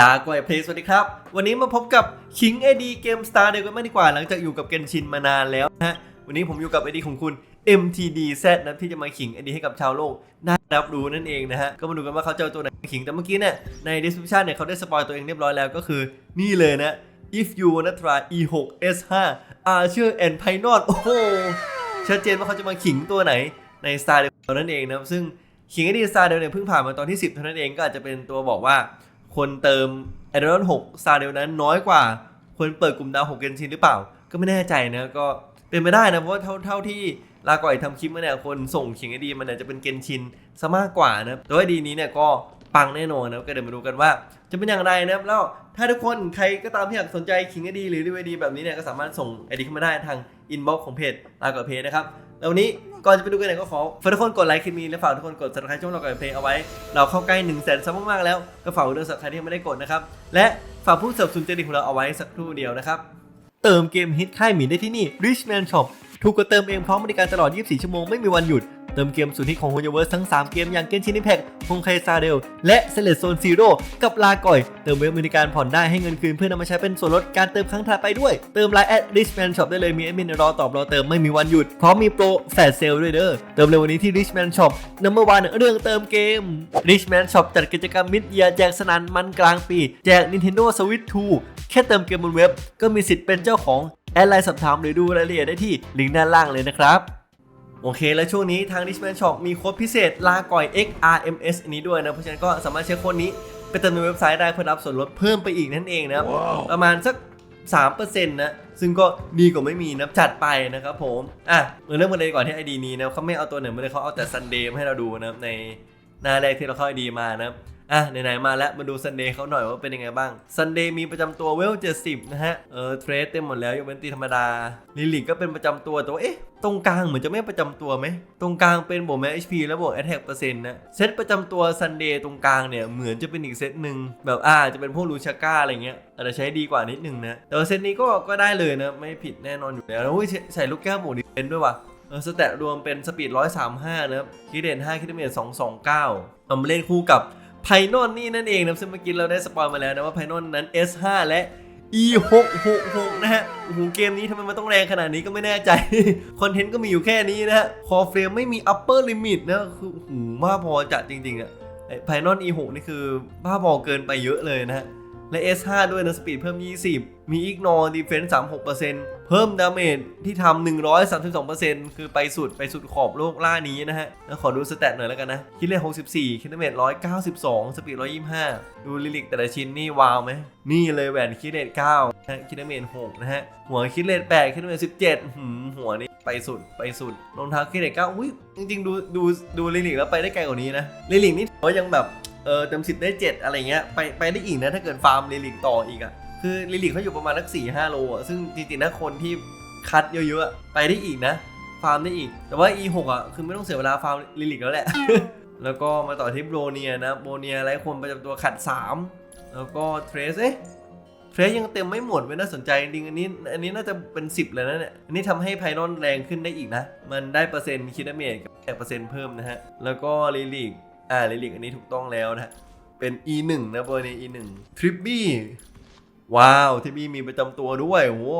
ลาก่อยเพลย์สวัสดีครับ วันนี้มาพบกับคิงเอดีเกมสตาร์เดียวกันมากดีกว่า หลังจากอยู่กับเกนชินมานานแล้วนะฮะ วันนี้ผมอยู่กับไอดีของคุณ MTDZ นะที่จะมาขิงไอดีให้กับชาวโลกได้รับรู้นั่นเองนะฮะ ก็มาดูกันว่าเขาจะเอาตัวไหนขิงแต่เมื่อกี้เนี่ยใน description เนี่ยเขาได้สปอยตัวเองเรียบร้อยแล้วก็คือนี่เลยนะ if you wanna try E6 S5 Archer and Python โอ้โหชัดเจนว่าเขาจะมาขิงตัวไหนในสตาร์เดลนั่นเองนะซึ่งขิงไอดีสตาร์เดลเนี่ยเพิ่งผ่านมาตอนที่ 10เท่านั้นเองก็อาจจะเป็นตัวบอกว่า คนเติม a d r e n 6 s t a r เดลนั้นน้อยกว่าคนเปิดกลุ่มดาว6เกนชินหรือเปล่า ก็ไม่แน่ใจนะก็เป็นไปได้นะเพราะว่าเท่าเท่าที่ลาก่อยทำคลิปมาเนี่ยคนส่งเขิงไอดีมันเนี่ยจะเป็นเกนชินซะมากกว่านะแต่ว่าไอดีนี้เนี่ยก็ปังแน่นอนนะก็เดี๋ยวมาดูกันว่าจะเป็นอย่างไรนะครับแล้วถ้าทุกคนใครก็ตามที่อยากสนใจขิงไอดีหรือรีวิวไอดีแบบนี้เนี่ยก็สามารถส่งไอดีเข้ามาได้ทางอินบ็อกซ์ของเพจลาก่อยเพจนะครับ แล้ววันนี้ก่อนจะไปดูกันไหนก็ขอฝากทุกคนกดไลค์คลิปนี้และฝากทุกคนกด subscribe ช่องเรากับเพลงเอาไว้ เราเข้าใกล้1นึ่งแสนซับมากๆแล้ว ก็ฝากด้วยสับใครที่ยังไม่ได้กดนะครับ และฝากผู้สนับสนุนใจดีของเราเอาไว้สักครู่เดียวนะครับ เติมเกมฮิตค่ายหมีได้ที่นี่ Richman Shop ถูกกว่าเติมเองพร้อมบริการตลอด 24 ชั่วโมงไม่มีวันหยุด ติมเกมสุดฮิตของ h o y o v e r s e ทั้ง 3 เกมอย่าง Genshin Impact ฮงไคซาเดล และ s e l e t Zone Zero กับลาก่อย เติมเว็บบริการผ่อนได้ให้เงินคืนเพื่อนำมาใช้เป็นส่วนลดการเติมครั้งถัดไปด้วย เติมไลน์แอด Richman Shop ได้เลยมีแอดมินรอตอบรอเติมไม่มีวันหยุดพร้อมมีโปรแฟลชเซลด้วยเด้อเติมเร็ววันนี้ที่ Richman Shop Number One เรื่องเติมเกม Richman Shop จัดกิจกรรมมิดเยียแจกสนันมันกลางปี แจก Nintendo Switch 2 แค่เติมเกมบนเว็บ ก็มีสิทธิ์เป็นเจ้าของแอดไลน์สอบถามหรือดูรายละเอียดได้ที่ลิงก์ด้านล่างเลยนะครับ โอเค แล้วช่วงนี้ทาง Richman Shop มีโค้ดพิเศษลาก่อย XRMS อันนี้ด้วยนะ เพราะฉะนั้นก็สามารถใช้โค้ดนี้ไปเติมในเว็บไซต์ได้เพื่อรับส่วนลดเพิ่มไปอีกนั่นเองนะครับประมาณสัก3%นะ ซึ่งก็ดีกว่าไม่มีนะจัดไปนะครับผม อะมาเริ่มกันเลยก่อนที่ ID นี้นะเขาไม่เอาตัวไหนมาเลยเขาเอาแต่ Sunday มาให้เราดูนะครับในหน้าแรกที่เราเข้า ID มานะครับ อะไหนๆมาแล้วมาดูซันเดย์เขาหน่อยว่าเป็นยังไงบ้างซันเดย์มีประจำตัวเวล70นะฮะเออเทรดเต็มหมดแล้วยกเว้นตีธรรมดาลิลิกก็เป็นประจำตัวแต่ว่าเอ๊ะตรงกลางเหมือนจะไม่ประจำตัวไหมตรงกลางเป็นบวกแม้ HP แล้วบวก Attack เปอร์เซ็นต์นะเซตประจำตัวซันเดย์ตรงกลางเนี่ยเหมือนจะเป็นอีกเซตหนึ่งแบบอ่าจะเป็นพวกลูชาก้าอะไรเงี้ยอาจจะใช้ดีกว่านิดนึงนะแต่ว่าเซตนี้ก็ก็ได้เลยนะไม่ผิดแน่นอนอยู่แล้วอุ้ยใส่ลูกแก้วหมูดิเฟนด้วยว่ะเออสแตทรวมเป็นสปีด135 นะครับ คิดเด่น5 คิดเมตร229เอามาเล่นคู่กับ ไพนอนนี่นั่นเองนะซึ่งเมื่อกี้เราได้สปอยมาแล้วนะว่าไพนอนนั้น S5 และ E666 นะฮะโอ้โหเกมนี้ทำไมมันต้องแรงขนาดนี้ก็ไม่แน่ใจ คอนเทนต์ก็มีอยู่แค่นี้นะฮะคอเฟรมไม่มี upper limit นะ คือโอ้โหบ้าพอจัดจริงๆอะไพนอน E6 นี่คือบ้าพอเกินไปเยอะเลยนะฮะและ S5 ด้วยนะสปีดเพิ่ม 20 มี Ignore Defense 36% เพิ่มดาเมจที่ทำ132%คือไปสุดไปสุดขอบโลกล่านี้นะฮะแล้วขอดูสแตทหน่อยแล้วกันนะ คิดเลท64 คิดเมต192 สปีด 125 ดูลิลิกแต่ละชิ้นนี่วาวไหม นี่เลยแหวนคิดเลท9นะคิดเมต6นะฮะ หัวคิดเลท8คิดเมต17หืมหัวนี่ไปสุดไปสุดรองเท้าคิดเลท9อุ้ยจริงๆ ดูดูดูลิลิกแล้วไปได้ไกลกว่านี้นะลิลิกนี่ถือว่ายังแบบเออเต็มสิบได้ 7 อะไรเงี้ยไปไปได้อีกนะถ้าเกิดฟาร์มลิลิกต่ออีกอะ่ะ คือลิลิกเขาอยู่ประมาณสักสี่ห้าโลอะซึ่งจริงๆนะคนที่คัดเยอะๆไปได้อีกนะ ฟาร์มได้อีก แต่ว่า E6 อะคือไม่ต้องเสียเวลาฟาร์มลิลิกแล้วแหละ แล้วก็มาต่อที่โบรเนียนะโบรเนียไร้คนประจำตัวขัด 3 แล้วก็เทรสเอ๊ะเทรสยังเต็มไม่หมดเว้ยน่าสนใจจริงอันนี้อันนี้น่าจะเป็น 10เลยนะเนี่ยอันนี้ทำให้ไพนอนแรงขึ้นได้อีกนะ มันได้เปอร์เซ็นต์คิดเมจกับแเปอร์เซ็นต์เพิ่มนะฮะแล้วก็ลิลิกอ่าลิลิกอันนี้ถูกต้องแล้วนะเป็น E1 นะเบอร์นี้ E1 ทริปบี้ ว้าวทิปบี้มีประจำตัวด้วยโอ้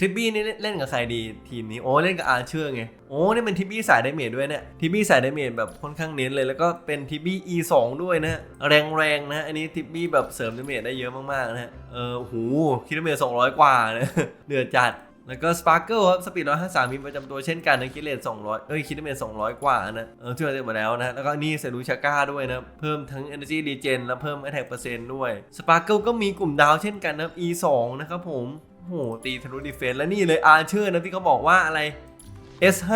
ทิปบี้นี่เล่นกับใครดีทีมนี้โอ้เล่นกับอาเชอร์ไงโอ้นี่เป็นทิปบี้สายไดเมจด้วยเนี่ยทิปบี้สายไดเมจแบบค่อนข้างเน้นเลยแล้วก็เป็นทิปบี้ E2 ด้วยนะแรงๆนะ อันนี้ทิปบี้แบบเสริมไดเมจได้เยอะมากๆนะเออหูคิดเมจ200 กว่านะเดือดจัด แล้วก็สปาร์เกิลครับสปีด153มีประจำตัวเช่นกันนะคิดเลท200เอ้ยคิดเมต200กว่านะเออที่เราเรียกมาแล้วนะแล้วก็นี่เซรูชาก้าด้วยนะเพิ่มทั้ง Energy Regen แล้วเพิ่ม Attack เปอร์เซ็นต์ด้วยสปาร์เกิลก็มีกลุ่มดาวเช่นกันนะ E2 นะครับผมโอ้โหตีทะลุดีเฟนส์และนี่เลยอาร์เชอร์นะที่เขาบอกว่าอะไร S5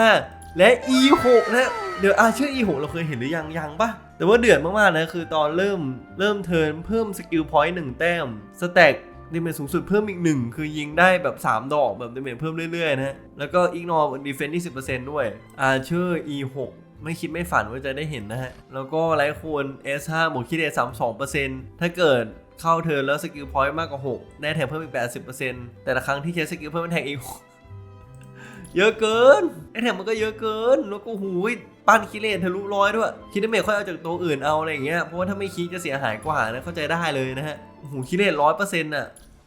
และ E6 นะเดี๋ยวอาร์เชอร์ E6 เราเคยเห็นหรือยังยังปะแต่ว่าเดือดมากๆนะคือตอนเริ่มเริ่มเทิร์นเพิ่มสกิลพอยต์หนึ่งแต้มสแต็ก ดาเมจสูงสุดเพิ่มอีกหนึ่งคือยิงได้แบบ 3 ดอกแบบดาเมจเพิ่มเรื่อยๆนะฮะแล้วก็อีกนอร์ดีเฟนที่10%ด้วยอาเชอร์ E6 ไม่คิดไม่ฝันว่าจะได้เห็นนะฮะ แล้วก็ไลท์โคน S5 บวกคิดเด32%ถ้าเกิดเข้าเทิร์นแล้วสกิลพอยต์มากกว่า 6 ได้แถมเพิ่มอีก 80%แต่ละครั้งที่ใช้สกิลเพิ่มเป็นแทงอีกเยอะเกินไอแถมมันก็เยอะเกิน แล้วก็หูยปั้นคิเลนทะลุร้อยด้วย คิดเมจค่อยเอาจากตัวอื่นเอาอะไรอย่างเงี้ย เพราะว่าถ้าไม่คิดจะเสียหายกว่านะ เข้าใจได้เลยนะฮะโอ้โหคิเลนร้อยเปอร์เซ็นต์อะ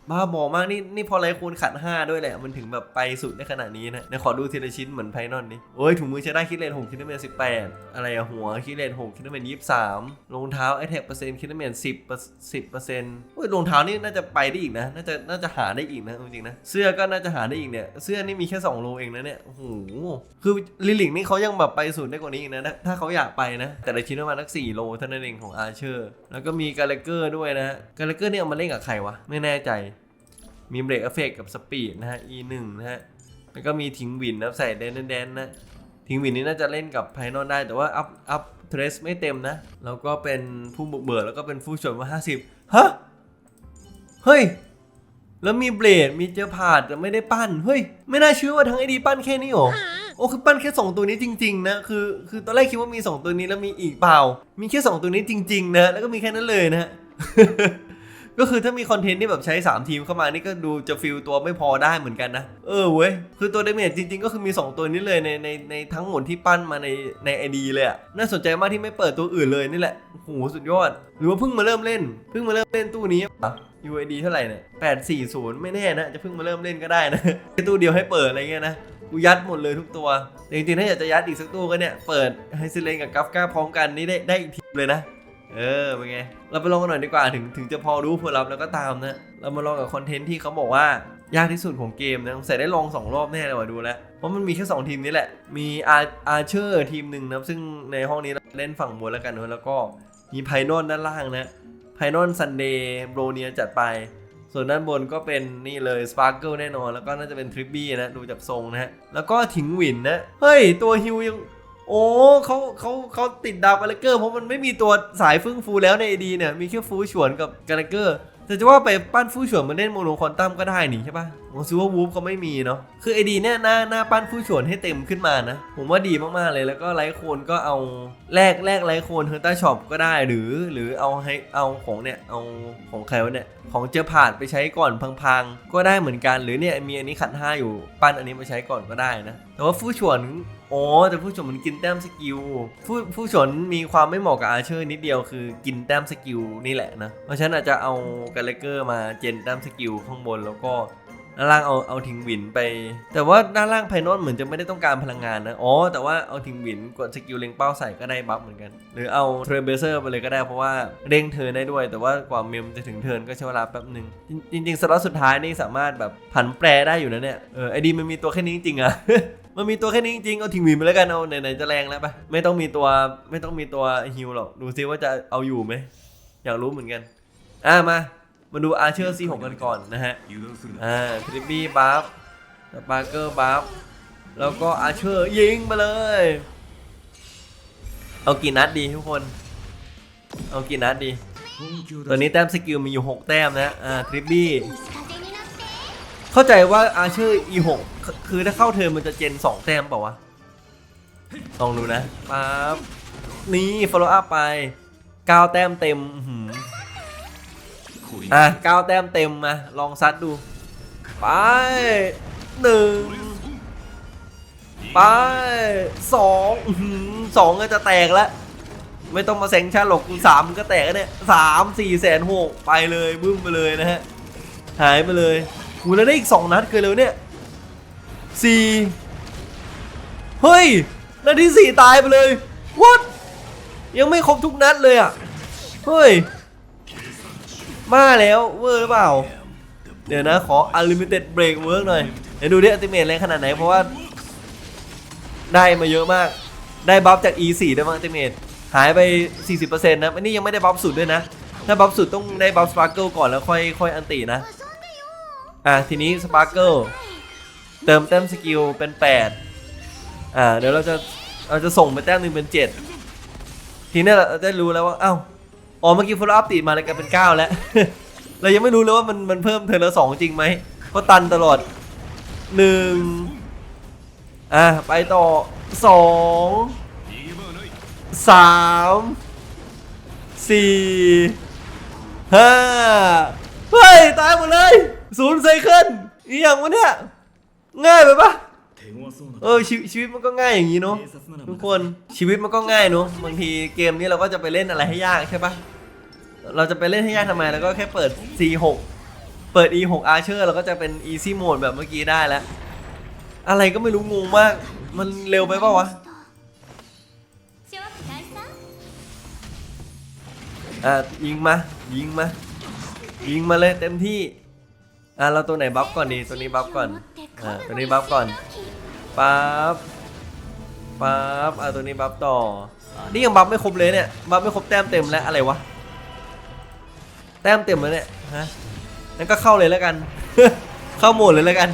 บ้าบอมากนี่นี่พอไรคูณขัด 5 ด้วยแหละ มันถึงแบบไปสุดในขนาดนี้นะเดี๋ยวขอดูทีละชิ้นเหมือนไพนอนนี่โอ้ยถุงมือใช้ได้คิดเลน6คิดเลน18อะไรอะหัวคิดเลน6คิดเลน23รองเท้าไอแท็กเปอร์เซ็นต์คิดเลน10 10เปอร์เซ็นต์โอ้ยรองเท้านี่น่าจะไปได้อีกนะน่าจะน่าจะหาได้อีกนะจริงๆนะเสื้อก็น่าจะหาได้อีกเนี่ยเสื้อนี่มีแค่2โลเองนะเนี่ยโอ้โหคือลิลิกนี่เขายังแบบไปสุดได้กว่านี้อีกนะถ้าเขาอยากไปนะ แต่ละชิ้นประมาณสัก4โลเท่านั้นเองของอาร์เชอร์ แล้วก็มีกาเลเกอร์ด้วยนะฮะกาเลเกอร์นี่เอามาเล่นกับใครวะไม่แน่ใจ มีเบรกเอฟเฟกกับสปีดนะฮะ E1 นะฮะ แล้วก็มีทิ้งวินนะใส่แดนแดนนะทิ้งวินนี่น่าจะเล่นกับไพนอลได้แต่ว่าอัพอัพเทรสไม่เต็มนะ แล้วก็เป็นผู้บุกเบิกแล้วก็เป็นผู้ชนว่า 50 ฮะ เฮ้ย แล้วมีเบลดมีเจอพาดแต่ไม่ได้ปั้น เฮ้ย ไม่น่าเชื่อว่าทั้งไอดีปั้นแค่นี้หรอโอ้คือปั้นแค่ 2 ตัวนี้จริงๆนะคือคือตอนแรกคิดว่ามี 2 ตัวนี้แล้วมีอีกเปล่า มีแค่ 2 ตัวนี้จริง ๆ นะ แล้วก็มีแค่นั้นเลยนะฮะ ก็คือถ้ามีคอนเทนต์ที่แบบใช้ 3 ทีมเข้ามานี่ก็ดูจะฟิลตัวไม่พอได้เหมือนกันนะ เออเว้ย คือตัวเดเมจจริงๆ ก็คือมี 2 ตัวนี้เลยในในในทั้งหมดที่ปั้นมาในในไอดีเลยอะน่าสนใจมากที่ไม่เปิดตัวอื่นเลยนี่แหละโอ้โหสุดยอด หรือว่าเพิ่งมาเริ่มเล่น เพิ่งมาเริ่มเล่นตู้นี้อะ UID เท่าไหร่เนี่ย840ไม่แน่นะ จะเพิ่งมาเริ่มเล่นก็ได้นะแค่ตู้เดียวให้เปิดอะไรเงี้ยนะกูยัดหมดเลยทุกตัวแต่จริงๆถ้าอยากจะยัดอีกสักตู้ก็เนี่ยเปิดไฮซิเลนกับกัฟก้าพร้อมกันนี่ได้ได้อีกทีเลยนะ เออเป็นไง เราไปลองกันหน่อยดีกว่าถึงถึงจะพอรู้ผลลัพธ์แล้วก็ตามนะ เรามาลองกับคอนเทนต์ที่เขาบอกว่ายากที่สุดของเกมนะใส่ได้ลองสองรอบแน่เลยว่ะดูแล้ว เพราะมันมีแค่ 2 ทีมนี้แหละ มีอาอาเชอร์ทีมหนึ่งนะซึ่งในห้องนี้เล่นฝั่งบนแล้วกันนะแล้วก็มีไพนอลด้านล่างนะไพนอลซันเดย์โบรเนียจัดไป ส่วนด้านบนก็เป็นนี่เลยสปาร์เกิลแน่นอน แล้วก็น่าจะเป็นทริปบี้นะ ดูจากทรงนะฮะแล้วก็ถิงหวินนะ เฮ้ย ตัวฮิวยัง โอ้เขาเขาเขาติดดาวกาเลเกอร์เพราะมันไม่มีตัวสายฟึ่งฟูแล้วในไอดีเนี่ย มีแค่ฟูฉวนกับกาเลเกอร์แต่จะว่าไปปั้นฟูฉวนมาเล่นโมโนคอนตัมก็ได้นี่ใช่ปะ โอ้ซูเปอร์วูฟเขาไม่มีเนาะ คือไอดีเนี่ยหน้าหน้าปั้นฟูฉวนให้เต็มขึ้นมานะ ผมว่าดีมากๆเลยแล้วก็ไลท์โคนก็เอาแลกแลกไลท์โคนเฮอร์ต้าช็อปก็ได้หรือหรือเอาให้เอาของเนี่ยเอาของใครวะเนี่ยของเจอผ่านไปใช้ก่อนพังๆ ก็ได้เหมือนกันหรือเนี่ยมีอันนี้ขัดห้าอยู่ปั้นอันนี้มาใช้ก่อนก็ได้นะ แต่ว่าฟูฉวนอ๋อแต่ฟูฉวนมันกินแต้มสกิลฟูฟูฉวนมีความไม่เหมาะกับอาเชอร์นิดเดียวคือกินแต้มสกิลนี่แหละนะ เพราะฉะนั้นอาจจะเอากาเลเกอร์มาเจนแต้มสกิลข้างบนแล้วก็ ด้านล่างเอาเอาทิงหวินไป แต่ว่าด้านล่างไพนอลเหมือนจะไม่ได้ต้องการพลังงานนะ อ๋อ แต่ว่าเอาทิงหวินกดสกิลเล็งเป้าใส่ก็ได้บัฟเหมือนกัน หรือเอาเทรเบเซอร์ไปเลยก็ได้เพราะว่าเร่งเทินได้ด้วย แต่ว่ากว่าเมมจะถึงเทินก็ใช้เวลาแป๊บหนึ่งจริงๆสล็อตสุดท้ายนี่สามารถแบบผันแปรได้อยู่นะเนี่ย เออไอดีมันมีตัวแค่นี้จริงๆอะมันมีตัวแค่นี้จริงๆเอาทิงหวินไปแล้วกัน เอาไหนๆจะแรงแล้วปะไม่ต้องมีตัวไม่ต้องมีตัวฮิลหรอก ดูซิว่าจะเอาอยู่ไหม อยากรู้เหมือนกัน อะมา มาดูอาเชอร์ซีหกกันก่อนนะฮะ อ่าทริปปี้บัฟบาร์เกอร์บัฟแล้วก็อาเชอร์ยิงมาเลย เอากี่นัดดีทุกคน เอากี่นัดดี ตอนนี้แต้มสกิลมีอยู่ 6 แต้มนะ อ่าทริปปี้ เข้าใจว่าอาเชอร์อีหกคือถ้าเข้าเธอมันจะเจน 2 แต้มเปล่าวะ ลองดูนะปั๊บนี่ follow up ไป 9 แต้มเต็ม อื้อหือこいอะ9แต้มเต็มมา ลองซัดดู ไปหนึ่งไปสองสองก็จะแตกแล้ว ไม่ต้องมาแซงชั่นหรอกกูสามก็แตกเนี่ยสามสี่แสนหกไปเลยบึ้มไปเลยนะฮะ หายไปเลยกูแล้วได้อีกสองนัดเกินเลยเนี่ยสี่เฮ้ย นัดที่สี่ตายไปเลย what ยังไม่ครบทุกนัดเลยอะ เฮ้ย มาแล้วเวอร์หรือเปล่า เดี๋ยวนะขอ unlimited break work หน่อย เดี๋ยวดูดิอัติเมทแรงขนาดไหน เพราะว่า ได้มาเยอะมาก ได้บัฟจาก E4 ได้มั้งอัติเมทหายไป 40%นะอันนี้ยังไม่ได้บัฟสุดด้วยนะ ถ้าบัฟสุดต้องได้บัฟสปาร์เกิลก่อนแล้วค่อยค่อยอันตินะ อะทีนี้สปาร์เกิลเติมแต้มสกิลเป็น 8 อ่าเดี๋ยวเราจะเราจะส่งไปแต้มหนึ่งเป็น 7 ทีนี้เราจะรู้แล้วว่า เอ้า อ๋อเมื่อกี้พลอัพติดมาเลยกลายเป็น 9 แล้ว เรายังไม่รู้เลยว่ามันมันเพิ่มเทอร์ละสองจริงไหมเพราะตันตลอดหนึ่งอะไปต่อสองสามสี่ห้าเฮ้ย ตายหมดเลยศูนย์ไซเคิลอีอย่างวะเนี่ย ง่ายไปปะเออชชีวิตมันก็ง่ายอย่างนี้เนาะทุกคนชีวิตมันก็ง่ายเนาะบางทีเกมนี้เราก็จะไปเล่นอะไรให้ยากใช่ปะ เราจะไปเล่นให้ยากทำไมแล้วก็แค่เปิด C6 เปิด E6 Archer เราก็จะเป็น Easy Mode แบบเมื่อกี้ได้แล้ว อะไรก็ไม่รู้งงมาก มันเร็วไปเปล่าวะอะยิงมา ยิงมา ยิงมาเลยเต็มที่ อะเราตัวไหนบัฟก่อนดี ตัวนี้บัฟก่อน อะตัวนี้บัฟก่อนปั๊บปั๊บอะตัวนี้บัฟต่อ นี่ยังบัฟไม่ครบเลยเนี่ย บัฟไม่ครบแต้มเต็มแล้วอะไรวะ แต้มเต็มแล้วเนี่ยฮะงั้นก็เข้าเลยแล้วกัน เข้าหมดเลยแล้วกัน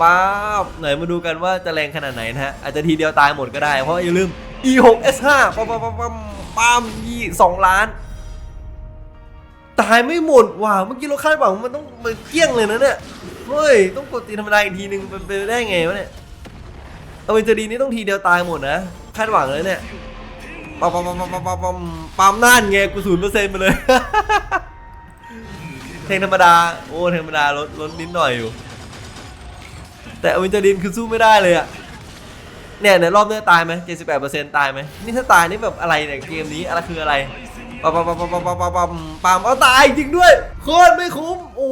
ปั๊บไหนมาดูกันว่าจะแรงขนาดไหนนะฮะอาจจะทีเดียวตายหมดก็ได้เพราะอย่าลืม E6 S5 ปั๊มปั๊มปั๊มปั๊มปั๊มยี่สองล้าน ตายไม่หมดว่ะเมื่อกี้เราคาดหวังมันต้องมันเกี้ยงเลยนะเนี่ยเฮ้ยต้องกดตีธรรมดาอีกทีนึงเป็นไปได้ไงวะเนี่ยเอาเป็นจะดีนี่ต้องทีเดียวตายหมดนะคาดหวังเลยเนี่ย ปั๊มปั๊มปั๊มปั๊มปั๊มปั๊มปั๊มนั่นไงกูศูนย์เปอร์เซ็นต์ไปเลย เทงธรรมดา โอ้เทงธรรมดาลดลดนิดหน่อยอยู่ แต่อวินเจอรินคือสู้ไม่ได้เลยอะเนี่ยเนี่ยรอบเนี้ยตายไหมเจ็ดสิบแปดเปอร์เซ็นต์ตายไหมนี่ถ้าตายนี่แบบอะไรเนี่ยเกมนี้อะไรคืออะไรปั๊มปั๊มปั๊มปั๊มปั๊มปั๊มปั๊มปั๊มเอาตายจริงด้วยโคตรไม่คุ้มโอ้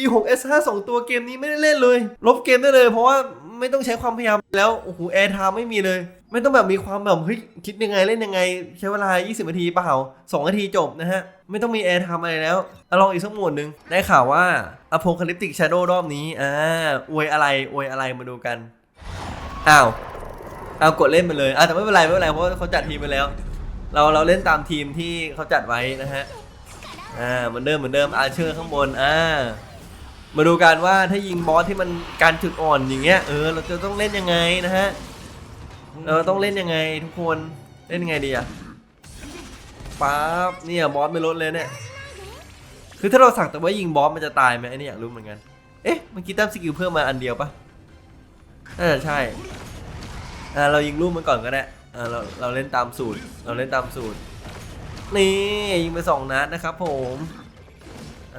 E6 S5 สองตัวเกมนี้ไม่ได้เล่นเลย ลบเกมได้เลยเพราะว่า ไม่ต้องใช้ความพยายามแล้วโอ้โหแอร์ไทม์ไม่มีเลย ไม่ต้องแบบมีความแบบเฮ้ยคิดยังไงเล่นยังไง ใช้เวลา 20 นาทีเปล่า2นาทีจบนะฮะ ไม่ต้องมีแอร์ไทม์อะไรแล้วอลองอีกสักหมดหนึ่งได้ข่าวว่า Apocalyptic Shadow รอบนี้อ่าอวยอะไรอวยอะไรมาดูกันอ้าวเอากดเล่นไปเลยอะแต่ไม่เป็นไรไม่เป็นไรเพราะเขาจัดทีมไปแล้ว เราเราเล่นตามทีมที่เขาจัดไว้นะฮะอ่าเหมือนเดิมเหมือนเดิมอาเชอร์ข้างบนอ่า มาดูกันว่าถ้ายิงบอสที่มันการจุดอ่อนอย่างเงี้ยเออเราจะต้องเล่นยังไงนะฮะเราต้องเล่นยังไงทุกคนเล่นยังไงดีอะปั๊บเนี่ยบอสไม่ลดเลยเนี่ยคือถ้าเราสักแต่ว่ายิงบอสมันจะตายไหมอันนี้อยากรู้เหมือนกันเอ๊ะเมื่อกี้แต้มสกิลเพิ่มมาอันเดียวปะน่าจะใช่อ่าเรายิงลูกมันก่อนก็ได้อ่าเราเราเล่นตามสูตรเราเล่นตามสูตรนี่ยิงไปสองนัดนะครับผม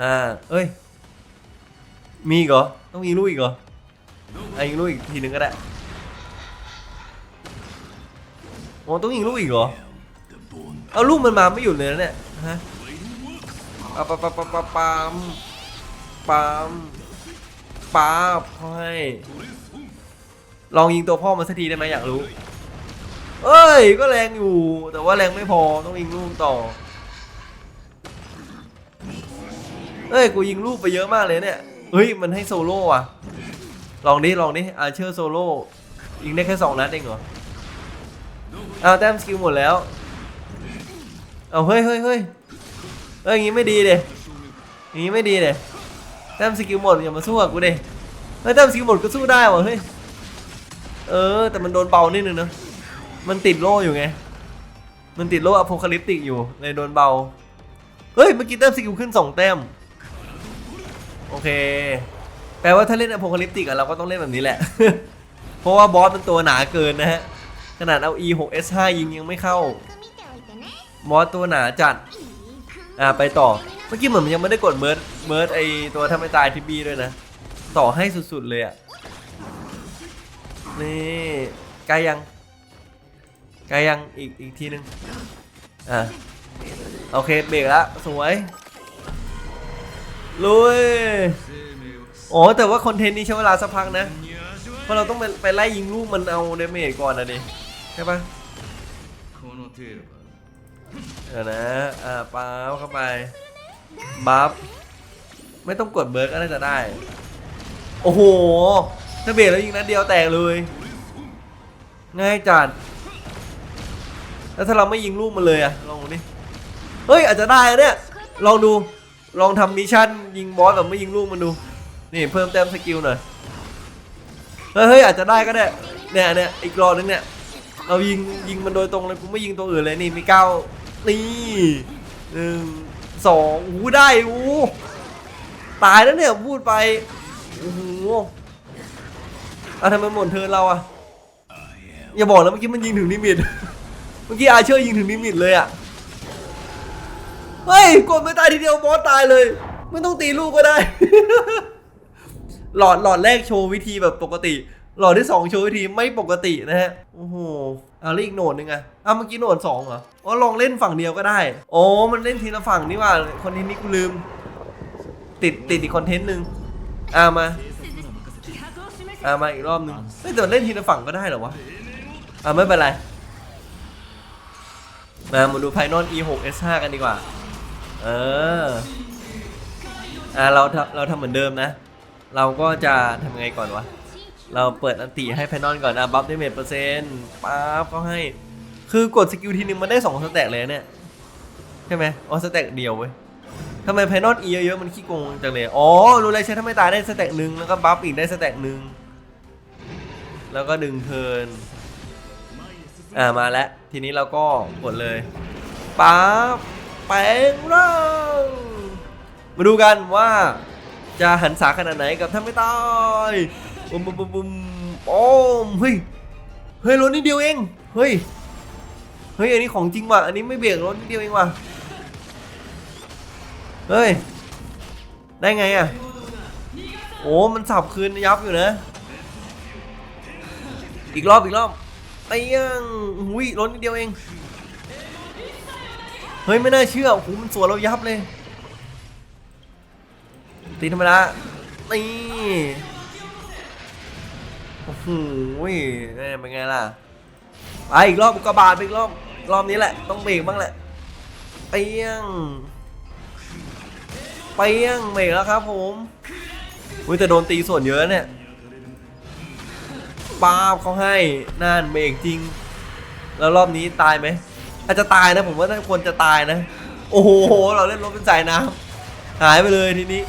อ่าเอ้ย มีอีกเหรอ ต้องยิงลูกอีกเหรออะยิงลูกอีกทีนึงก็ได้โอ้ต้องยิงลูกอีกเหรอ เอาลูกมันมาไม่หยุดเลยนะเนี่ยฮะปั๊มปั๊มปั๊มปั๊มปั๊มปั๊มปั๊มให้ลองยิงตัวพ่อมาสักทีได้ไหมอยากรู้เอ้ย ก็แรงอยู่ แต่ว่าแรงไม่พอต้องยิงลูกต่อ เอ้ย กูยิงลูกไปเยอะมากเลยเนี่ย เฮ้ย มันให้โซโล่อะลองดิลองดิอาเชอร์โซโล่ยิงได้แค่สองนัดเองเหรอเอาแต้มสกิลหมดแล้ว เอาเฮ้ยเฮ้ยเฮ้ยเอ้ยอย่างงี้ไม่ดีเดยอย่างงี้ไม่ดีเดยแต้มสกิลหมดอย่ามาสู้กับกูเดเฮ้ยแต้มสกิลหมดก็สู้ได้วะเฮ้ย เออ แต่มันโดนเบานิดนึงเนะมันติดโล่อยู่ไง มันติดโล่อโพคาลิปติกอยู่เลยโดนเบา เฮ้ยเมื่อกี้แต้มสกิลขึ้นสองแต้ม โอเค แปลว่าถ้าเล่นอโพคาลิปติกอะเราก็ต้องเล่นแบบนี้แหละ เพราะว่าบอสมันตัวหนาเกินนะฮะ ขนาดเอา E6S5 ยิงยังไม่เข้า บอสตัวหนาจัด อ่าไปต่อ เมื่อกี้เหมือนมันยังไม่ได้กดเมิร์ดเมิร์ดไอตัวถ้าไม่ตายทิบีด้วยนะ ต่อให้สุดๆเลยอะนี่ใกล้ยังใกล้ยังอีกอีกทีนึงอ่าโอเคเบรกแล้วสวย ลุยโอ้แต่ว่าคอนเทนต์นี้ใช้เวลาสักพักนะ เพราะเราต้องไปไปไล่ยิงลูกมันเอาเดเมจก่อนนะดิ ใช่ปะเดี๋ยวนะ อ่าป้าเข้าไป บัฟ ไม่ต้องกดเบิร์กก็ได้จะได้ โอ้โห ถ้าเบรกแล้วยิงนัดเดียวแตกเลย ง่ายจัด แล้วถ้าเราไม่ยิงลูกมันเลยอะลองดูดิ เฮ้ยอาจจะได้เนี่ย ลองดู ลองทำมิชชั่นยิงบอสแบบไม่ยิงลูกมันดู นี่เพิ่มแต้มสกิลหน่อย เฮ้ยอาจจะได้ก็ได้ เนี่ยเนี่ยอีกรอบนึงเนี่ย เรายิงยิงมันโดยตรงเลยกูไม่ยิงตัวอื่นเลยนี่มีเก้านี่หนึ่งสองโอ้ได้โอ้ตายแล้วเนี่ยพูดไปโอ้โหอะทำไมหมดเทินเราอะอย่าบอกแล้วเมื่อกี้มันยิงถึงลิมิต เมื่อกี้อาเชอร์ยิงถึงลิมิตเลยอะ เฮ้ยกดไม่ตายทีเดียวบอสตายเลย ไม่ต้องตีลูกก็ได้ หลอดหลอดแรกโชว์วิธีแบบปกติ หล่อที่สองโชว์วิธีไม่ปกตินะฮะโอ้โหเอาแล้วอีกโหนดหนึงอะอ้าวเมื่อกี้โหนดสองเหรออ๋อลองเล่นฝั่งเดียวก็ได้โอ้มันเล่นทีละฝั่งนี่ว่าคนทนต์นี้กูลืม ติดติดอีกคอนเทนต์หนึ่งอ่ามาอ่ามาอีกรอบหนึงเฮ้ยแต่เล่นทีละฝั่งก็ได้เหรอวะอ่าไม่เป็นไรมามาดูไพนอล E6 S5 กันดีกว่า เออ อ่าเราทำเราทำเหมือนเดิมนะ เราก็จะทำยังไงก่อนวะ เราเปิดอันติให้ไพนนอลก่อนอะบัฟได้เมจเปอร์เซ็นต์ปั๊บก็ให้ คือกดสกิลทีนึงมันได้2สแต็กเลยเนี่ย ใช่ไหมอ๋อสแต็กเดียวเว้ยทำไมไพนนอล E เยอะๆมันขี้โกงจังเลย อ๋อ รู้เลยใช้ถ้าไม่ตายได้สแต็กหนึ่งแล้วก็บัฟอีกได้สแต็กหนึ่งแล้วก็ดึงเทิร์นอ่ามาแล้ว ทีนี้เราก็กดเลยปั๊บ แปลงร่างมาดูกันว่าจะหันษาขนาดไหนกับท่านไม่ตายบุมบุมบุมบุมโอ้มเฮ้ยเฮ้ยรถนิดเดียวเองเฮ้ยเฮ้ยอันนี้ของจริงว่ะอันนี้ไม่เบรกรถนิดเดียวเองว่ะเฮ้ยได้ไงอะโอ้มันสับคืนยับอยู่นะอีกรอบอีกรอบไปยังหุยรถนิดเดียวเอง เฮ้ยไม่น่าเชื่อโอ้โหมันสวนเรายับเลย ตีธรรมดานี่โอ้โหนี่เป็นไงล่ะไปอีกรอบอุกกาบาตไปอีกรอบรอบนี้แหละ ต้องเบรกบ้างแหละไปยังไปยังเบรกแล้วครับผมอุ้ยแต่โดนตีส่วนเยอะเนี่ยป้าบเขาให้น่านเบรกจริง แล้วรอบนี้ตายไหม อาจจะตายนะผมว่าน่าควรจะตายนะ โอ้โห เราเล่นรถเป็นสายน้ำหายไปเลยทีนี้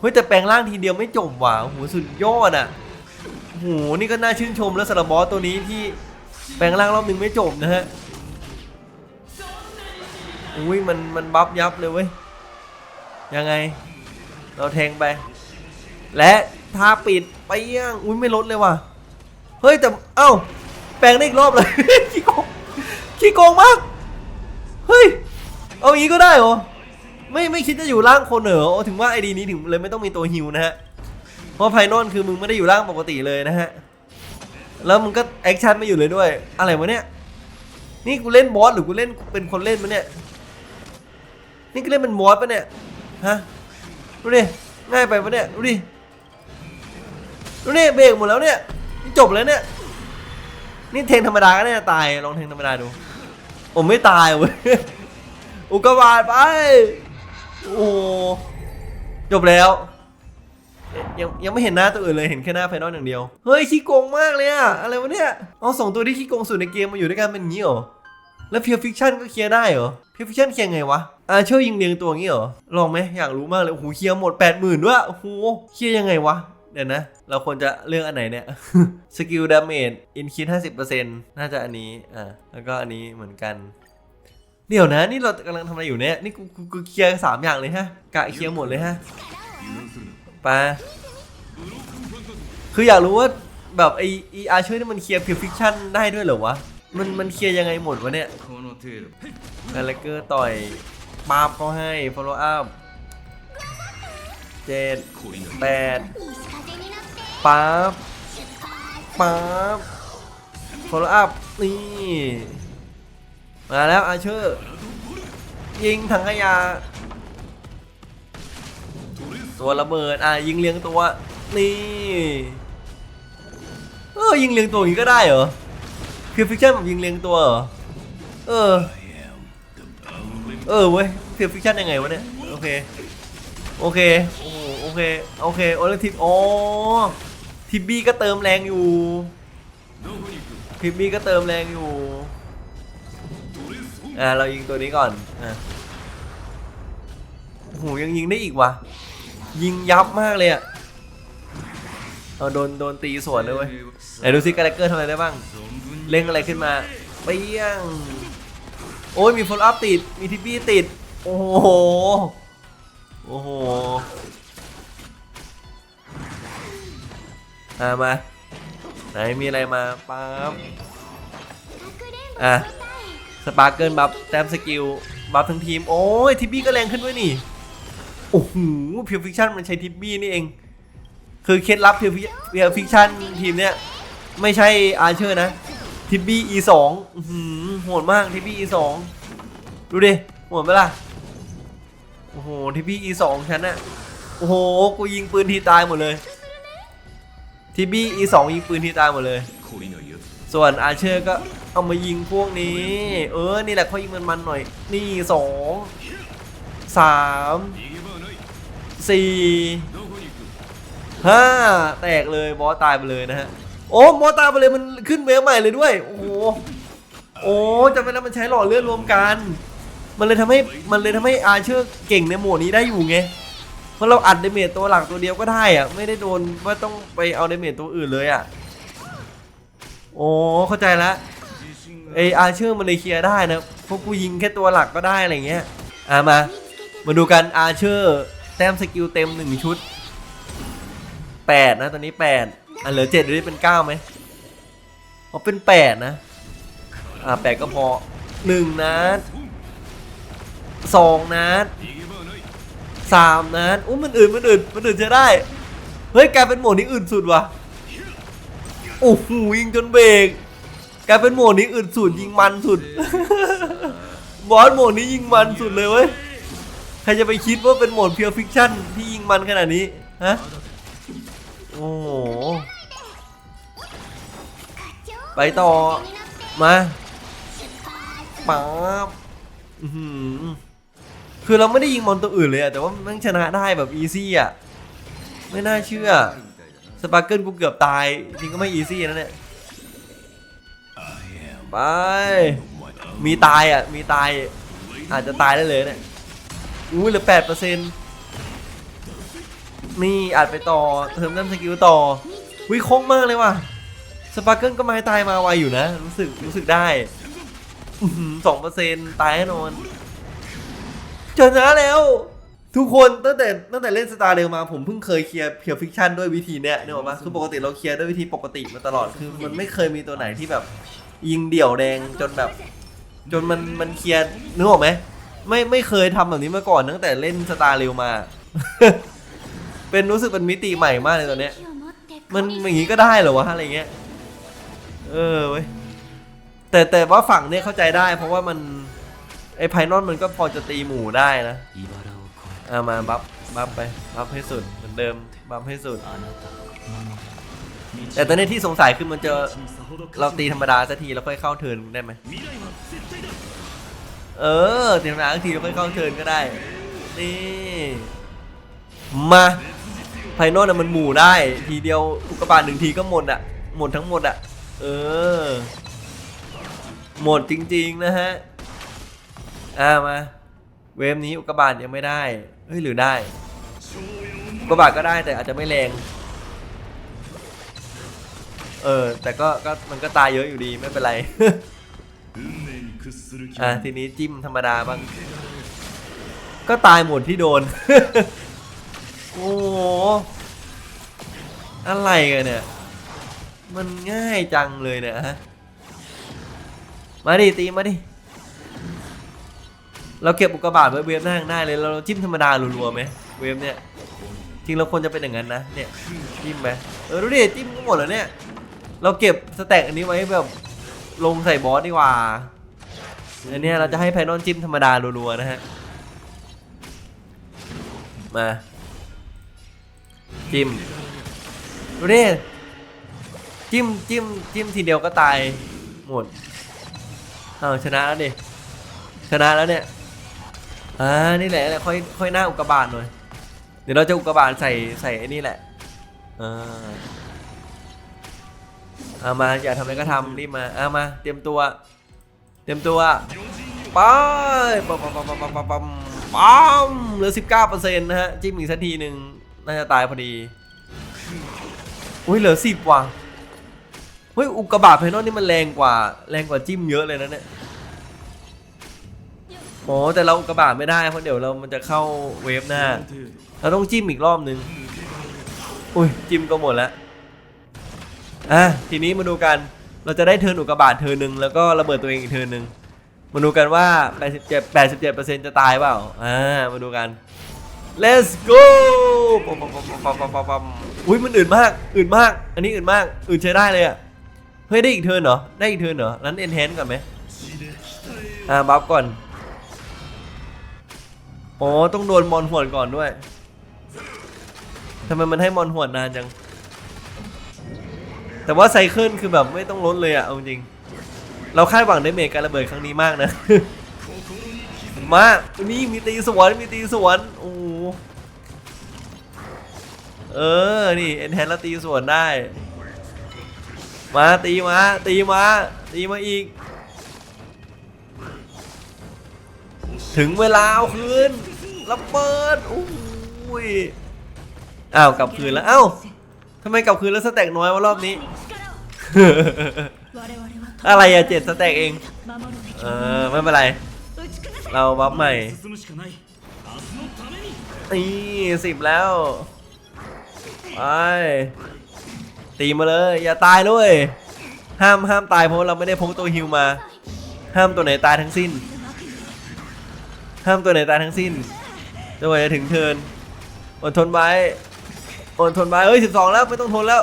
เฮ้ยแต่แปลงร่างทีเดียวไม่จบว่ะโอ้โหสุดยอดอะโอ้โหนี่ก็น่าชื่นชมแล้วสำหรับบอสตัวนี้ที่แปลงร่างรอบหนึ่งไม่จบนะฮะอุ้ยมันมันบัฟยับเลยเว้ยยังไง เราแทงไป และท่าปิดไปย่างอุ้ยไม่ลดเลยว่ะเฮ้ยแต่เอ้า แปลงได้อีกรอบเลย ขี้โกงขี้โกงมาก เฮ้ย เอาอย่างนี้ก็ได้เหรอ ไม่ไม่คิดจะอยู่ร่างคนเหรอโอ้ถึงว่าไอดีนี้ถึงเลยไม่ต้องมีตัวฮิวนะฮะ เพราะไพนอนคือมึงไม่ได้อยู่ร่างปกติเลยนะฮะ แล้วมึงก็แอคชั่นไม่อยู่เลยด้วย อะไรวะเนี่ย นี่กูเล่นบอสหรือกูเล่นเป็นคนเล่นมะเนี่ย นี่กูเล่นเป็นบอสปะเนี่ย ฮะ ดูดิ ง่ายไปปะเนี่ย ดูดิ ดูนี่เบรกหมดแล้วเนี่ย จบแล้วเนี่ย นี่เทงธรรมดาก็น่าจะตาย ลองเทงธรรมดาดู ผมไม่ตายเว้ย อุกกาบาตไป โอ้จบแล้ว ยังยังไม่เห็นหน้าตัวอื่นเลย เห็นแค่หน้าไฟนอลอย่างเดียว เฮ้ยขี้โกงมากเลยอะอะไรวะเนี่ย เอาสองตัวที่ขี้โกงสุดในเกมมาอยู่ด้วยกันเป็นอย่างนี้เหรอ แล้วเพียวฟิกชันก็เคลียร์ได้เหรอ เพียวฟิกชันเคลียร์ไงวะอาเชอร์ยิงเรียงตัวงี้เหรอ ลองไหมอยากรู้มากเลย โอ้โหเคลียร์หมด 8 0,000 ด้วย โอ้โหเคลียร์ยังไงวะ เดี๋ยวนะ เราควรจะเลือกอันไหนเนี่ย สกิลดาเมจอินคิดห้าสิบเปอร์เซ็นต์น่าจะอันนี้ อ่า แล้วก็อันนี้เหมือนกัน เดี๋ยวนะ นี่เรากำลังทำอะไรอยู่เนี่ย นี่กูกูเคลียร์สามอย่างเลยฮะ กะเคลียร์หมดเลยฮะไปคืออยากรู้ว่าแบบไอเออาร์ช่วยนี่มันเคลียร์พิวฟิคชั่นได้ด้วยเหรอวะ มันมันเคลียร์ยังไงหมดวะเนี่ยแล้วเกอร์ต่อยปาบเขาให้ follow up เจ็ดแปด ปั๊บปั๊บโฟล์อัพนี่มาแล้วอาเชอร์ ยิงถังขยะตัวระเบิดอะยิงเลี้ยงตัวนี่เออยิงเลี้ยงตัวอย่างนี้ก็ได้เหรอคือฟิกชั่นแบบยิงเลี้ยงตัวเหรอเออเออเว้ยคือฟิกชั่นยังไงวะเนี่ยโอเคโอเคโอเคโอเคโอเลทิปโอ้ ทิบบี้ก็เติมแรงอยู่ทิบบี้ก็เติมแรงอยู่อ่าเรายิงตัวนี้ก่อนอ่าโหยังยิงได้อีกวะยิงยับมากเลยอะเราโดนโดนตีสวนด้วยไหนดูซิกาเลกเกอร์ทำอะไรได้บ้างเล่งอะไรขึ้นมาเปี้ยงโอ้ยมีโฟล์อัพติดมีทิบบี้ติดโอ้โหโอ้โห อ่ามา ไหนมีอะไรมาปั๊บอะสปาร์เกิลบัฟแต้มสกิลบัฟทั้งทีม โอ้ยทิบบี้ก็แรงขึ้นด้วยนี่ โอ้โหเพียวฟิคชั่นมันใช้ทิบบี้นี่เอง คือเคล็ดลับเพียวเพียวฟิคชั่นทีมเนี้ยไม่ใช่อาร์เชอร์นะ ทิบบี้อีสองโหดมากทิบบี้อีสองดูดิโหดไหมล่ะ โอ้โหทิบบี้อีสองฉันอะโอ้โห กูยิงปืนทีตายหมดเลย ทีบี้อีสองยิงปืนที่ตายหมดเลย ส่วนอาเชอร์ก็เอามายิงพวกนี้ เออ นี่แหละเขายิงมันมันหน่อย นี่สองสามสี่ห้าแตกเลยบอสตายไปเลยนะฮะ โอ้บอสตายไปเลยมันขึ้นเวฟใหม่เลยด้วย โอ้โหโอ้จำไม่นด้มันใช้หลอดเลือดรวมกัน มันเลยทำให้มันเลยทำให้อาเชอร์เก่งในหมดนี้ได้อยู่ไง ราะเราอัดเดเมจตัวหลักตัวเดียวก็ได้อะไม่ได้โดนว่าต้องไปเอาเดเมจตัวอื่นเลยอะโอ้เข้าใจละไออาเชื่อมันเลยเคลียร์ได้นะพวกกูยิงแค่ตัวหลักก็ได้อะไรเงี้ยอะมา มาดูกันอาเชื่อแต้มสกิลเต็มหนึ่งชุดแปดนะตอนนี้แปดอันเหลือเจ็ดดูดิเป็นเก้าไหมอ๋อเป็นแปดนะอ่าแปดก็พอหนึ่งนัดสองนัด สามนัดอุ้ยมันอื่นมันอื่นมันอื่นจะได้ เฮ้ยกลายเป็นโหมดนี้อื่นสุดว่ะโอ้โหยิงจนเบรกกลายเป็นโหมดนี้อื่นสุดยิงมันสุด บอสโหมดนี้ยิงมันสุดเลยเว้ยใครจะไปคิดว่าเป็นโหมดเพียวฟิกชั่นที่ยิงมันขนาดนี้ฮะโอ้โหไปต่อมาป๊าบอื้อหือ คือเราไม่ได้ยิงมอนตัวอื่นเลยอะแต่ว่ามันชนะได้แบบอีซี่อะไม่น่าเชื่อสปาร์เกิลกูเกือบตายจริงก็ไม่อีซี่นะเนี่ยไปมีตายอะมีตายอาจจะตายได้เลยเนี่ยอุ้ยเหลือแปดเปอร์เซ็นต์นี่อาจไปต่อเติมน้ำสกิลต่อวิคงมากเลยว่ะสปาร์เกิลก็ไม้ตายมาไวอยู่นะ รู้สึกรู้สึกได้สองเปอร์เซ็นต์ตายแน่นอน ชนะแล้ว ทุกคนตั้งแต่ตั้งแต่เล่นสตาร์เรลมาผมเพิ่งเคยเคลียร์เพียวฟิกชันด้วยวิธีเนี้ยนึกออกปะคือปกติเราเคลียร์ด้วยวิธีปกติมาตลอดคือมันไม่เคยมีตัวไหนที่แบบ ยิงเดี่ยวแดงจนแบบ จนมันมันเคลียร์นึกออกไหมไม่ไม่เคยทำแบบนี้มาก่อนตั้งแต่เล่นสตาร์เรลมา เป็นรู้สึกเป็นมิติใหม่มากเลยตอนเนี้ย มันอย่างงี้ก็ได้เหรอวะอะไรเงี้ย เออเว้ยแต่แต่ว่าฝั่งเนี้ยเข้าใจได้ เพราะว่ามันไไอ้ไพนอนมันก็พอจะตีหมูได้นะเอามาบัฟบัฟไปบัฟให้สุดเหมือนเดิมบัฟให้สุด แต่ตอนนี้ที่สงสัยคือมันจะเราตีธรรมดาสักทีแล้วค่อยเข้าเทินได้ไหมเออตีธรรมดาสักทีแล้วค่อยเข้าเทินก็ได้ นี่มาไพนอลน่ะมันหมู่ได้ ทีเดียวอุกบาตหนึ่งทีก็หมดอะ หมดทั้งหมดอะ เออ หมดจริง ๆ นะฮะ อ่ามา เวฟนี้อุกกาบาตยังไม่ได้ เฮ้ยหรือได้อุกกาบาตก็ได้แต่อาจจะไม่แรง เออ แต่ก็ก็มันก็ตายเยอะอยู่ดีไม่เป็นไร อ่าทีนี้จิ้มธรรมดาบ้าง ก็ตายหมดที่โดน โอ้โห อะไรกันเนี่ย มันง่ายจังเลยเนี่ยฮะ มาดิตีมาดิ เราเก็บอุกกาบาตไว้เวฟหน้าข้างหน้าเลยเราจิ้มธรรมดารัวๆไหมเวฟเนี่ยจริงเราควรจะเป็นอย่างนั้นนะเนี่ยจิ้มไหมเออดูดิจิ้มก็หมดแล้วเนี่ยเราเก็บสแต็กอันนี้ไว้แบบลงใส่บอสดีกว่าอันนี้เราจะให้ไพนอลจิ้มธรรมดารัวๆนะฮะมาจิ้มดูดิจิ้มจิ้มจิ้มทีเดียวก็ตายหมดอ้าวชนะแล้วดิชนะแล้วเนี่ย อ่านี่แหละแหละค่อยค่อยหน้าอุกกาบาตหน่อยเดี๋ยวเราจะอุกกาบาตใส่ใส่ไอ้นี่แหละอ่าเอามาอยากทำอะไรก็ทำรีบมาเอามาเตรียมตัว เตรียมตัวไปปั๊มปั๊มปั๊มปั๊มปั๊มปั๊มปั๊มเหลือสิบเก้าเปอร์เซ็นต์นะฮะจิ้มอีกสักทีหนึ่งน่าจะตายพอดีอุ้ยเหลือสิบว่ะเฮ้ยอุกกาบาตไพนอลนี่มันแรงกว่า แรงกว่าจิ้มเยอะเลยนะเนี่ย อ๋อแต่เราอุกกาบาตไม่ได้เพราะเดี๋ยวเรามันจะเข้าเวฟหน้า เราต้องจิ้มอีกรอบหนึ่งอุ้ยจิ้มก็หมดแล้ว อะทีนี้มาดูกัน เราจะได้เทินอุกกาบาตเทินหนึ่งแล้วก็ระเบิดตัวเองอีกเทินหนึ่งมาดูกันว่า 87 87 จะตายเปล่า อ่า มาดูกัน let's go ป๊มปั๊มปั๊มปั๊มปั๊มปั๊มปั๊มอุ้ยมันอื่นมาก อื่นมาก อันนี้อื่นมาก อื่นใช้ได้เลยอะ เฮ้ยได้อีกเทินเหรอ ได้อีกเทินเหรอ นั้นเอ็นแฮนก่อนไหมอ่า บัฟก่อน โอ้ต้องโดนมอนหวดก่อนด้วยทำไมมันให้มอนหวดนานจัง แต่ว่าไซเคิลคือแบบไม่ต้องลดเลยอะเอาจริง เราคาดหวังได้เมกการระเบิดครั้งนี้มากนะ มานี่มีตีสวนมีตีสวนโอ้เออ นี่เอ็นแฮนแล้วตีสวนได้ มาตีมาตีมาตีมาอีก ถึงเวลาเอาคืน ระเบิดอุ้ยอ้าวกลับคืนแล้วเอ้าทำไมกลับคืนแล้วสแต็กน้อยวะรอบนี้ อะไรอะเจ็ดสแต็กเองเออไม่เป็นไร เราบัฟใหม่นี่สิบแล้วไปตีมาเลย อย่าตายด้วย ห้ามห้ามตายเพราะเราไม่ได้พกตัวฮิลมา ห้ามตัวไหนตายทั้งสิ้น ห้ามตัวไหนตายทั้งสิ้น จะไหวจะถึงเทินอดทนไว้อดทนไว้เฮ้ย 12 แล้วไม่ต้องทนแล้ว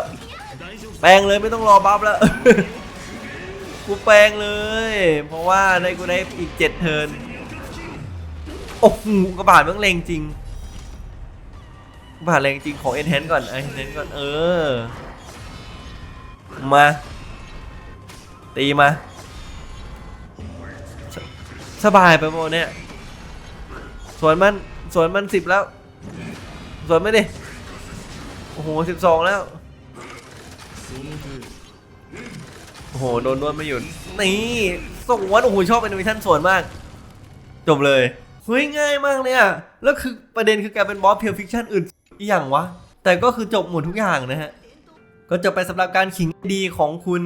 แปลงเลยไม่ต้องรอบัฟแล้ว กูแปลงเลย เพราะว่าได้กูได้อีกเจ็ดเทินโอ้โหกระบาดมันแรงจริงกระบาดแรงจริงของเอ็นแฮนก่อนเอ็นแฮนก่อนเออ มา ตีมาสบายไปหมดเนี่ย ส่วนมัน สวนมันสิบแล้ว สวนไม่ดิ โอ้โหสิบสองแล้ว โอ้โห โดนนวดไม่หยุด นี่ส่งวัดโอ้โห ชอบแอนิเมชั่นสวนมาก จบเลย เฮ้ย ง่ายมากเลยอะ แล้วคือประเด็นคือการเป็นบอสเพียวฟิคชั่นอื่นอีอย่างวะ แต่ก็คือจบหมดทุกอย่างนะฮะ ก็จบไปสำหรับการขิงดีของคุณ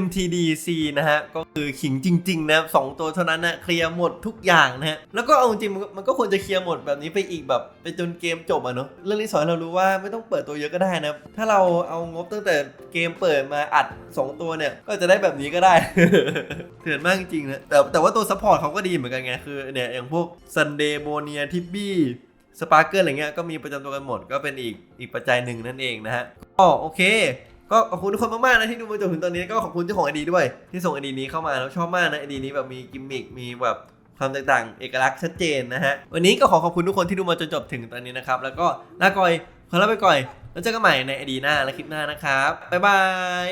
MTDC นะฮะ ก็คือขิงจริงๆนะสองตัวเท่านั้นนะเคลียร์หมดทุกอย่างนะฮะ แล้วก็เอาจริงมันก็ควรจะเคลียร์หมดแบบนี้ไปอีกแบบไปจนเกมจบอะเนาะเรื่องนี้สอนเรารู้ว่าไม่ต้องเปิดตัวเยอะก็ได้นะ ถ้าเราเอางบตั้งแต่เกมเปิดมาอัด 2 ตัวเนี่ย ก็จะได้แบบนี้ก็ได้เถื่อนมากจริงๆนะแต่แต่ว่าตัวซัพพอร์ตเขาก็ดีเหมือนกันไงคือเนี่ยอย่างพวก Sunday b o n i a t i b b y สปาร์เกิลอะไรเงี้ยก็มีประจำตัวกันหมดก็เป็นอีกอีกปัจจัยหนึ่งนั่นเองนะฮะก็โอเค ก็ขอบคุณทุกคนมากๆนะที่ดูมาจนถึงตอนนี้ก็ขอบคุณเจ้าของไอดีด้วยที่ส่งไอดีนี้เข้ามาแล้วชอบมากนะไอดีนี้แบบมีกิมมิคมีแบบความแตกต่างเอกลักษณ์ชัดเจนนะฮะวันนี้ก็ขอขอบคุณทุกคนที่ดูมาจนจบถึงตอนนี้นะครับแล้วก็ลาก่อยขอลาไปก่อยแล้วเจอกันใหม่ในไอดีหน้าและคลิปหน้านะครับบ๊ายบาย